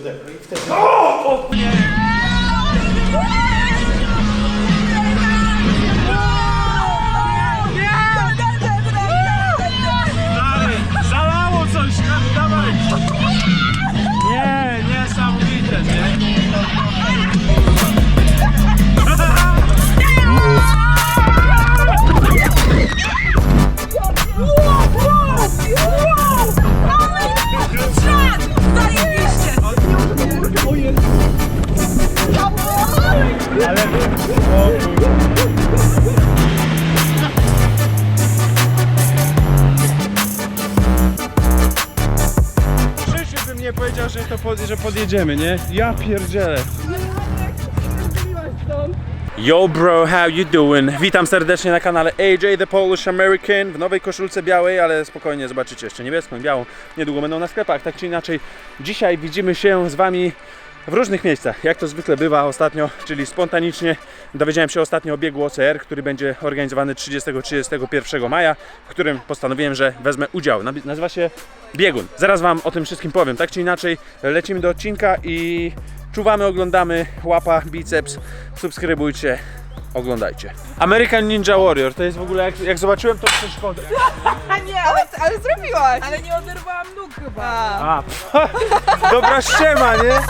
odebrał i wtedy... Stary, pod, że podjedziemy, nie? Ja pierdzielę. Yo bro, how you doing? Witam serdecznie na kanale AJ The Polish American w nowej koszulce białej, ale spokojnie zobaczycie jeszcze niebieską i białą. Niedługo będą na sklepach, tak czy inaczej. Dzisiaj widzimy się z Wami w różnych miejscach, jak to zwykle bywa ostatnio, czyli spontanicznie. Dowiedziałem się ostatnio o biegu OCR, który będzie organizowany 30-31 maja, w którym postanowiłem, że wezmę udział. Nazywa się Biegun. Zaraz Wam o tym wszystkim powiem. Tak czy inaczej, lecimy do odcinka i czuwamy, oglądamy, łapa, biceps, subskrybujcie, oglądajcie. American Ninja Warrior, to jest w ogóle, jak, jak zobaczyłem to przeszkodę. A nie, ale, ale zrobiłaś! Ale nie oderwałam nóg chyba. A, dobra ściema, nie?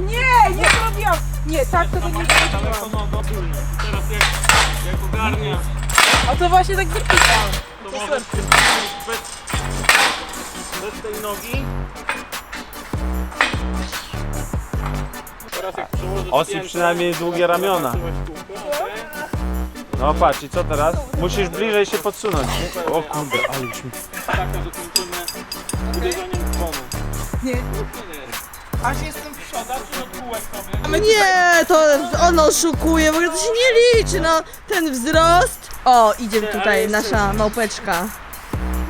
Nie, nie zrobiłam! Nie, tak tego nie zrobiłam. Teraz jak, jak ogarnia, A to właśnie tak zrobiłam. to może bez, bez tej nogi. Teraz jak przełożę Osi przynajmniej długie ramiona. No patrz, i co teraz? Musisz bliżej się podsunąć. O kurde, ale już mi... że kończymy uderzeniem dzwonu. Aż jestem w szoku. Zacznij od kółek sobie. Nie, to on oszukuje, w ogóle to się nie liczy, no ten wzrost. O, idzie tutaj nasza małpeczka.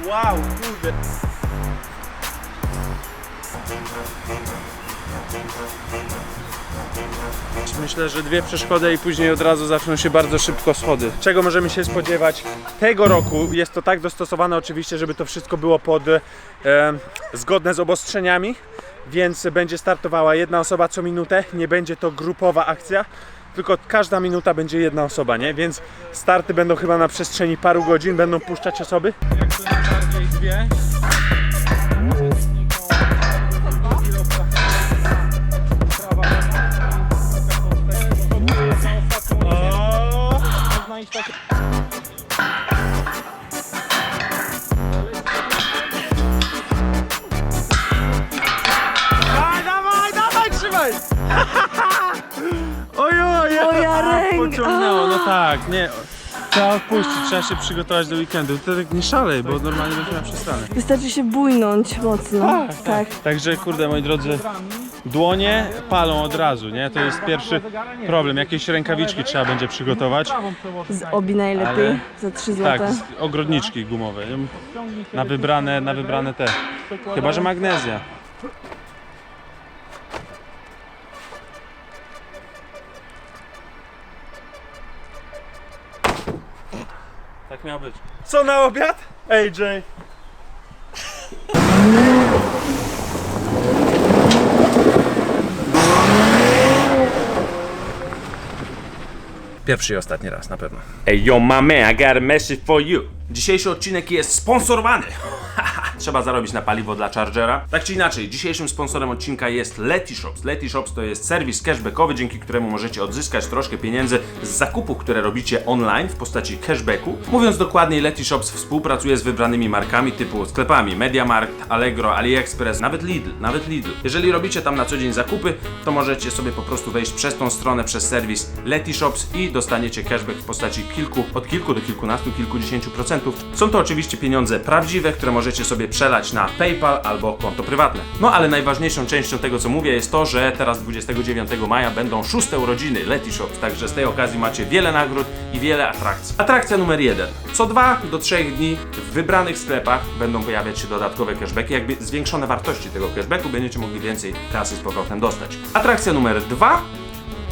Wow, kurde. Myślę, że dwie przeszkody i później od razu zaczną się bardzo szybko schody. Czego możemy się spodziewać tego roku? Jest to tak dostosowane oczywiście, żeby to wszystko było pod e, zgodne z obostrzeniami, więc będzie startowała jedna osoba co minutę, nie będzie to grupowa akcja, tylko każda minuta będzie jedna osoba, nie? Więc starty będą chyba na przestrzeni paru godzin, będą puszczać osoby. Jakby najbardziej dwie. Pociągnęło, no tak, nie. Trzeba odpuścić, trzeba się przygotować do weekendu. Ty tak nie szalej, bo normalnie będziemy przestane. Wystarczy się bujnąć mocno. Tak. Także kurde, moi drodzy, dłonie palą od razu, nie? To jest pierwszy problem. Jakieś rękawiczki trzeba będzie przygotować. Z obi najlepiej Ale- za 3 Tak, złote. z- ogrodniczki gumowe. Na wybrane, na wybrane te. Chyba, że magnezja. Tak miał być. Co na obiad? AJ. Pierwszy i ostatni raz na pewno. Hey yo my man, I got a message for you. Dzisiejszy odcinek jest sponsorowany. Trzeba zarobić na paliwo dla Chargera. Tak czy inaczej, dzisiejszym sponsorem odcinka jest Leti Shops. Leti Shops to jest serwis cashbackowy, dzięki któremu możecie odzyskać troszkę pieniędzy z zakupów, które robicie online w postaci cashbacku. Mówiąc dokładniej, Leti Shops współpracuje z wybranymi markami typu sklepami MediaMarkt, Allegro, AliExpress, nawet Lidl, nawet Lidl. Jeżeli robicie tam na co dzień zakupy, to możecie sobie po prostu wejść przez tą stronę, przez serwis Leti Shops i dostaniecie cashback w postaci kilku, od kilku do kilkunastu, kilkudziesięciu procentów. Są to oczywiście pieniądze prawdziwe, które możecie sobie przelać na PayPal albo konto prywatne. No ale najważniejszą częścią tego, co mówię, jest to, że teraz 29 maja będą szóste urodziny Leti Shops, także z tej okazji macie wiele nagród i wiele atrakcji. Atrakcja numer jeden. Co dwa do trzech dni w wybranych sklepach będą pojawiać się dodatkowe cashbacki, jakby zwiększone wartości tego cashbacku, będziecie mogli więcej kasy z powrotem dostać. Atrakcja numer dwa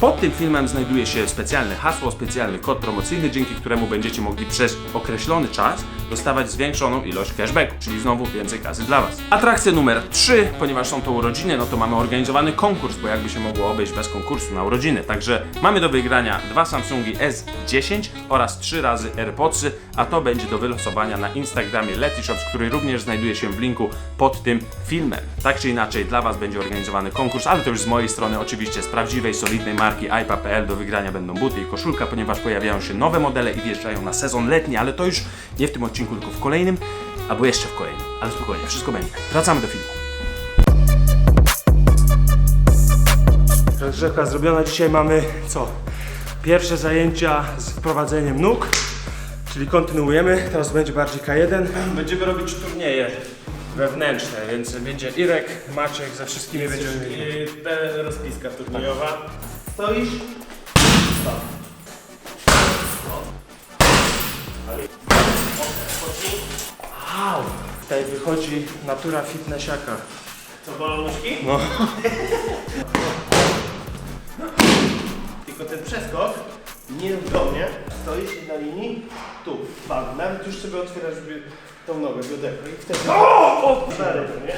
pod tym filmem znajduje się specjalne hasło, specjalny kod promocyjny, dzięki któremu będziecie mogli przez określony czas dostawać zwiększoną ilość cashbacku, czyli znowu więcej kasy dla Was. Atrakcja numer 3, ponieważ są to urodziny, no to mamy organizowany konkurs, bo jakby się mogło obejść bez konkursu na urodziny. Także mamy do wygrania dwa Samsungi S10 oraz trzy razy AirPodsy, a to będzie do wylosowania na Instagramie Letyshops, który również znajduje się w linku pod tym filmem. Tak czy inaczej, dla Was będzie organizowany konkurs, ale to już z mojej strony oczywiście z prawdziwej, solidnej marki iPa.pl do wygrania będą buty i koszulka, ponieważ pojawiają się nowe modele i wjeżdżają na sezon letni, ale to już nie w tym odcinku, tylko w kolejnym, albo jeszcze w kolejnym. Ale spokojnie, wszystko będzie. Wracamy do filmu. Rozgrzewka zrobiona. Dzisiaj mamy co? Pierwsze zajęcia z wprowadzeniem nóg, czyli kontynuujemy. Teraz będzie bardziej K1. Będziemy robić turnieje wewnętrzne, więc będzie Irek, Maciek, ze wszystkimi będziemy mieli. Te rozpiska turniejowa. Stoisz? Wow! Tutaj wychodzi natura fitnessiaka. Co bolą nóżki? No. Tylko ten przeskok nie rób do mnie. Stoisz na linii, tu, bam. Nawet już sobie otwierasz tą nogę, bioderko i wtedy... O! o stary, nie?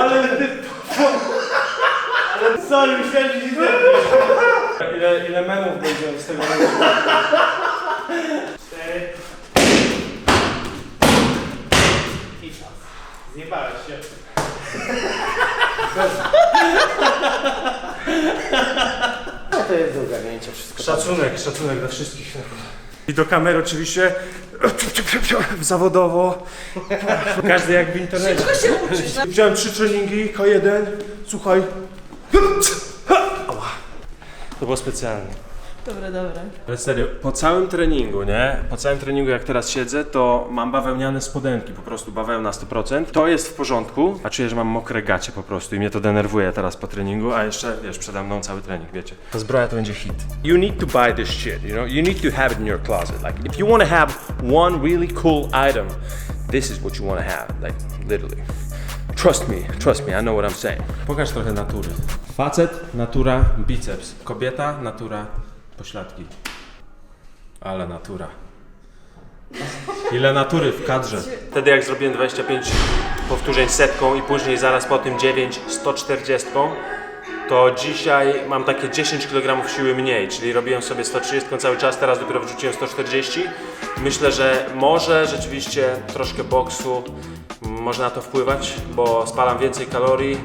Ale ty... Ale sorry, myślałem, że nie zepniesz. Ile, ile memów będzie z tego? Cztery. I czas. Zjebałeś się. No to jest do ogarnięcia wszystko. Szacunek, szacunek dla wszystkich. I do kamery oczywiście zawodowo. Każdy jak w internecie. Szybko się uczysz. no. Wziąłem trzy treningi, K1, słuchaj. Ała. To było specjalne. Dobra, dobra. Ale serio, po całym treningu, nie? Po całym treningu, jak teraz siedzę, to mam bawełniane spodenki, po prostu bawełna 100%. To jest w porządku, a czuję, że mam mokre gacie po prostu i mnie to denerwuje teraz po treningu, a jeszcze, wiesz, przede mną cały trening, wiecie. Ta zbroja to będzie hit. You need to buy this shit, you know? You need to have it in your closet. Like, if you want to have one really cool item, this is what you want to have. Like, literally. Trust me, trust me, I know what I'm saying. Pokaż trochę natury. Facet, natura, biceps. Kobieta, natura, pośladki. Ale natura. Ile natury w kadrze. Wtedy jak zrobiłem 25 powtórzeń setką i później zaraz po tym 9 140, to dzisiaj mam takie 10 kg siły mniej, czyli robiłem sobie 130 cały czas, teraz dopiero wrzuciłem 140. Myślę, że może rzeczywiście troszkę boksu mm, może na to wpływać, bo spalam więcej kalorii,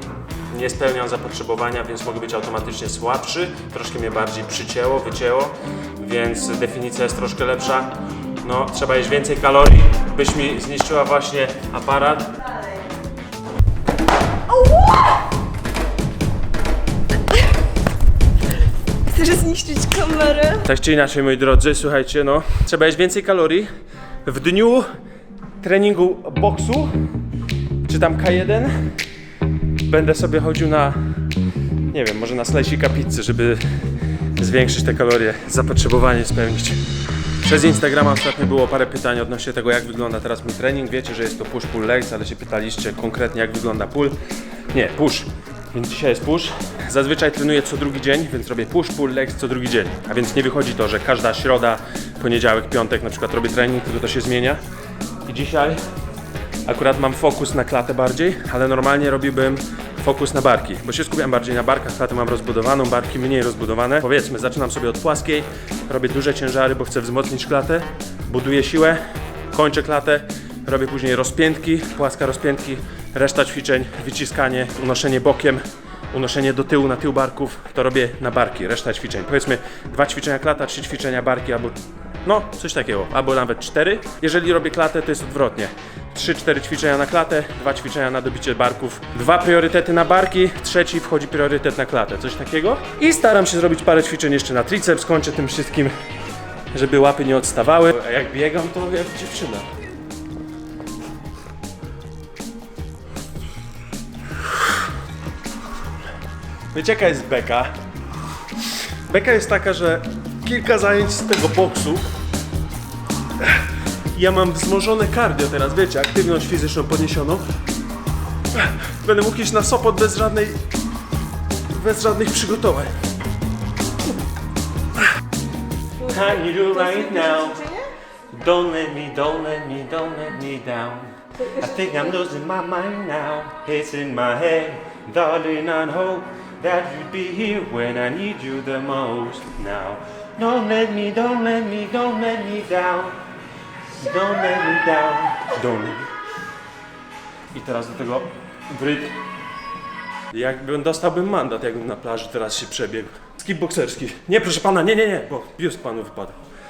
nie spełniam zapotrzebowania, więc mogę być automatycznie słabszy. Troszkę mnie bardziej przycięło, wycięło, więc definicja jest troszkę lepsza. No, trzeba jeść więcej kalorii, byś mi zniszczyła właśnie aparat. Chcesz zniszczyć kamerę? Tak czy inaczej, moi drodzy, słuchajcie, no, trzeba jeść więcej kalorii. W dniu treningu boksu, czy tam K1, będę sobie chodził na, nie wiem, może na slajsika pizzy, żeby zwiększyć te kalorie, zapotrzebowanie spełnić. Przez Instagrama ostatnio było parę pytań odnośnie tego, jak wygląda teraz mój trening. Wiecie, że jest to push pull legs, ale się pytaliście konkretnie, jak wygląda pull. Nie, push. Więc dzisiaj jest push. Zazwyczaj trenuję co drugi dzień, więc robię push pull legs co drugi dzień. A więc nie wychodzi to, że każda środa, poniedziałek, piątek na przykład robię trening, tylko to się zmienia. I dzisiaj akurat mam fokus na klatę bardziej, ale normalnie robiłbym fokus na barki, bo się skupiam bardziej na barkach, klatę mam rozbudowaną, barki mniej rozbudowane. Powiedzmy, zaczynam sobie od płaskiej, robię duże ciężary, bo chcę wzmocnić klatę, buduję siłę, kończę klatę, robię później rozpiętki, płaska rozpiętki, reszta ćwiczeń, wyciskanie, unoszenie bokiem, unoszenie do tyłu, na tył barków, to robię na barki, reszta ćwiczeń. Powiedzmy dwa ćwiczenia klata, trzy ćwiczenia barki albo no, coś takiego, albo nawet cztery. Jeżeli robię klatę, to jest odwrotnie. 3-4 ćwiczenia na klatę, dwa ćwiczenia na dobicie barków, dwa priorytety na barki, trzeci wchodzi priorytet na klatę, coś takiego. I staram się zrobić parę ćwiczeń jeszcze na triceps, kończę tym wszystkim, żeby łapy nie odstawały. A jak biegam, to jak dziewczyna. Wiecie jaka jest beka? Beka jest taka, że kilka zajęć z tego boksu ja mam wzmożone cardio teraz, wiecie, aktywność fizyczną podniesioną. Będę mógł iść na Sopot bez żadnej, bez żadnych przygotowań. Need you right now. Don't let me, don't let me, don't let me down. I think I'm losing my mind now. It's in my head, darling. I hope that you'd be here when I need you the most. Now, don't let me, don't let me, don't let me down. Don't down. I teraz do tego w rytm. Jakbym dostałbym mandat, jakbym na plaży teraz się przebiegł. Skip bokserski. Nie, proszę pana, nie, nie, nie, bo biust panu wypadł.